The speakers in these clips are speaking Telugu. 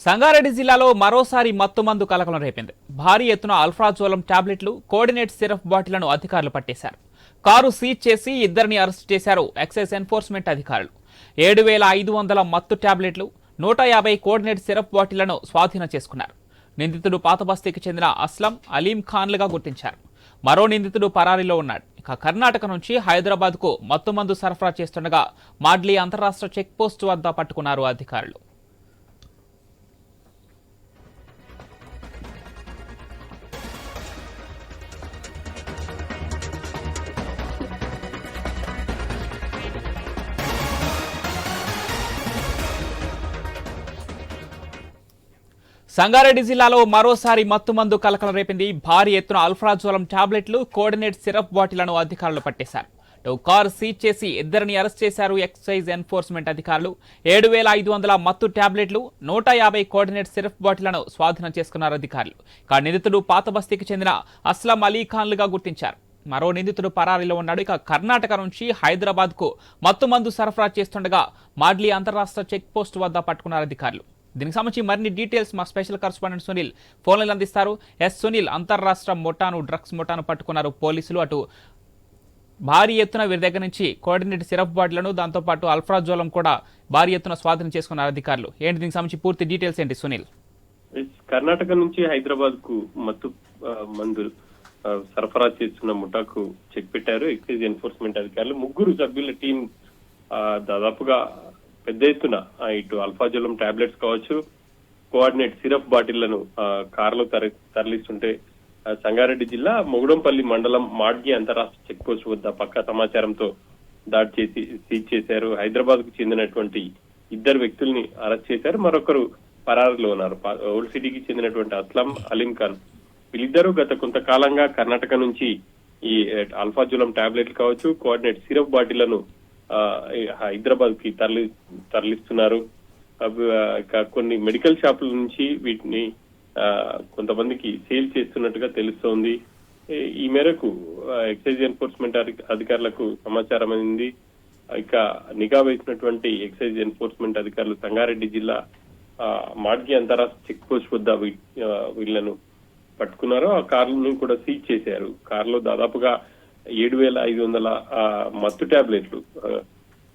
సంగారెడ్డి జిల్లాలో మరోసారి మత్తుమందు కలకలం రేపింది. భారీ ఎత్తున అల్ఫ్రాజోలం టాబ్లెట్లు కోఆర్డినేట్ సిరప్ బాటిళ్ళను అధికారులు పట్టేశారు. కారు సీజ్ చేసి ఇద్దరిని అరెస్ట్ చేశారు ఎక్సైజ్ ఎన్ఫోర్స్మెంట్ అధికారులు. ఏడు వేల ఐదు వందల మత్తు టాబ్లెట్లు నూట యాభై కోఆర్డినేట్ సిరప్ బాటిళ్ళను స్వాధీనం చేసుకున్నారు. నిందితుడు పాతబస్తీకి చెందిన అస్లం అలీం ఖాన్లుగా గుర్తించారు. మరో నిందితుడు పరారీలో ఉన్నాడు. ఇక కర్ణాటక నుంచి హైదరాబాద్కు మత్తుమందు సరఫరా చేస్తుండగా మాడ్లీ అంతరాష్ట్ర చెక్ పోస్ట్ వద్ద పట్టుకున్నారు అధికారులు. సంగారెడ్డి జిల్లాలో మరోసారి మత్తుమందు కలకలం రేపింది. భారీ ఎత్తున అల్ఫ్రాజోలం టాబ్లెట్లు కోఆర్డినేట్ సిరప్ బాటిళ్ళను అధికారులు పట్టేశారు. కారు సీజ్ చేసి ఇద్దరిని అరెస్ట్ చేశారు ఎక్సైజ్ ఎన్ఫోర్స్మెంట్ అధికారులు. ఏడు వేల ఐదు వందల మత్తు టాబ్లెట్లు నూట యాభై కోఆర్డినేట్ సిరప్ బాటిళ్ళను స్వాధీనం చేసుకున్నారు అధికారులు. ఇక నిందితుడు పాత బస్తీకి చెందిన అస్లం అలీ ఖాన్లుగా గుర్తించారు. మరో నిందితుడు పరారీలో ఉన్నాడు. ఇక కర్ణాటక నుంచి హైదరాబాద్కు మత్తు మత్తుమందు సరఫరా చేస్తుండగా మాడ్లీ అంతరాష్ట్ర చెక్ పోస్ట్ వద్ద పట్టుకున్నారు అధికారులు. దీనికి సంబంధించి మరిన్ని డీటెయిల్స్ మా స్పెషల్ కరస్పాండెంట్ సునీల్ ఫోన్లు అందిస్తారు. ఎస్ సునీల్ అంతర్రాష్ట్ర ముఠాను డ్రగ్స్ మొటాను పట్టుకున్నారు పోలీసులు. అటు భారీ ఎత్తున వీరి దగ్గర నుంచి కోఆర్డినేట్ సిరప్ బాటిళ్ళను దాంతోపాటు అల్ఫ్రాజోలం కూడా భారీ ఎత్తున స్వాధీనం చేసుకున్నారు అధికారులు. ఏంటి దీనికి సంబంధించి పూర్తి డీటెయిల్స్ ఏంటి సునీల్? కర్ణాటక నుంచి హైదరాబాద్కు మత్తు మందులు మందు సరఫరా చేస్తున్న ముఠాకు చెక్ పెట్టారు. ఎక్సైజ్ ఎన్ఫోర్స్మెంట్ అధికారులు. ముగ్గురు సభ్యుల టీం దాదాపుగా పెద్ద ఎత్తున ఇటు అల్ఫాజులం టాబ్లెట్స్ కావచ్చు కోఆర్డినేట్ సిరప్ బాటిళ్ళను ఆ, కారులో తర- తరలిస్తుంటే సంగారెడ్డి జిల్లా మొగుడంపల్లి మండలం మాడ్గి అంతరాష్ట్ర చెక్ పోస్ట్ వద్ద పక్క సమాచారంతో దాడి చేసి సీజ్ చేశారు. హైదరాబాద్కు చెందినటువంటి ఇద్దరు వ్యక్తుల్ని అరెస్ట్ చేశారు. మరొకరు పరారులో ఉన్నారు. ఓల్డ్ సిటీకి చెందినటువంటి అస్లం అలీం ఖాన్. వీళ్ళిద్దరూ గత కొంతకాలంగా కర్ణాటక నుంచి ఈ అల్ఫాజులం టాబ్లెట్లు కావచ్చు కోఆర్డినేట్ సిరప్ బాటిళ్ళను హైదరాబాద్కి తరలి తరలిస్తున్నారు. ఇక కొన్ని మెడికల్ షాపుల నుంచి వీటిని ఆ, కొంతమందికి సేల్ చేస్తున్నట్టుగా తెలుస్తోంది. ఈ- మేరకు ఎక్సైజ్ ఎన్ఫోర్స్మెంట్ అధికారులకు సమాచారం అందింది. ఇక నిఘా వేసినటువంటి ఎక్సైజ్ ఎన్ఫోర్స్మెంట్ అధికారులు సంగారెడ్డి జిల్లా ఆ, మాడ్గి అంతరాష్ట్ర చెక్ పోస్ట్ వద్ద వీళ్ళను వీళ్ళను పట్టుకున్నారు. ఆ కార్లను కూడా సీజ్ చేశారు. కారులో దాదాపుగా ఏడు వేల ఐదు వందల ఆ, మత్తు టాబ్లెట్లు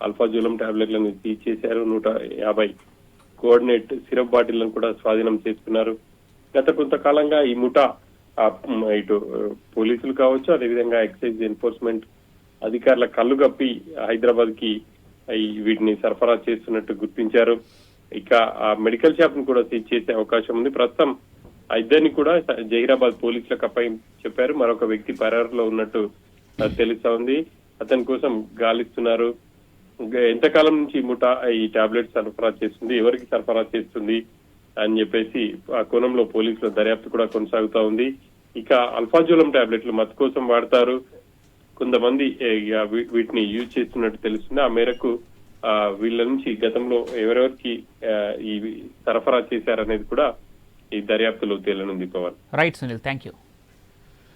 అల్ఫాజూలం టాబ్లెట్లను సీజ్ చేశారు నూట యాభై. కోఆర్డినేట్ సిరప్ బాటిళ్ళను కూడా స్వాధీనం చేసుకున్నారు. గత కొంతకాలంగా ఈ ముఠా ఇటు పోలీసులు కావచ్చు అదేవిధంగా ఎక్సైజ్ ఎన్ఫోర్స్మెంట్ అధికారుల కళ్ళు కప్పి హైదరాబాద్కి వీటిని సరఫరా చేస్తున్నట్టు గుర్తించారు. ఇక ఆ మెడికల్ షాప్ను కూడా సీజ్ చేసే అవకాశం ఉంది. ప్రస్తుతం ఆ ఇద్దరిని కూడా జహీరాబాద్ పోలీసులకు అప్పై చెప్పారు. మరొక వ్యక్తి పరారులో ఉన్నట్టు తెలుస్తా ఉంది. అతని కోసం గాలిస్తున్నారు. ఎంతకాలం నుంచి ముఠా ఈ టాబ్లెట్ సరఫరా చేస్తుంది? ఎవరికి సరఫరా చేస్తుంది? అని చెప్పేసి ఆ కోణంలో పోలీసుల దర్యాప్తు కూడా కొనసాగుతా ఉంది. ఇక అల్ఫాజోలం టాబ్లెట్లు మత్తు కోసం వాడతారు. కొంతమంది వీటిని యూజ్ చేస్తున్నట్టు తెలుస్తుంది? ఆ మేరకు ఆ, వీళ్ళ నుంచి గతంలో ఎవరెవరికి ఈ సరఫరా చేశారనేది కూడా ఈ దర్యాప్తులో తేలనుంది Pavan. Right Sunil thank you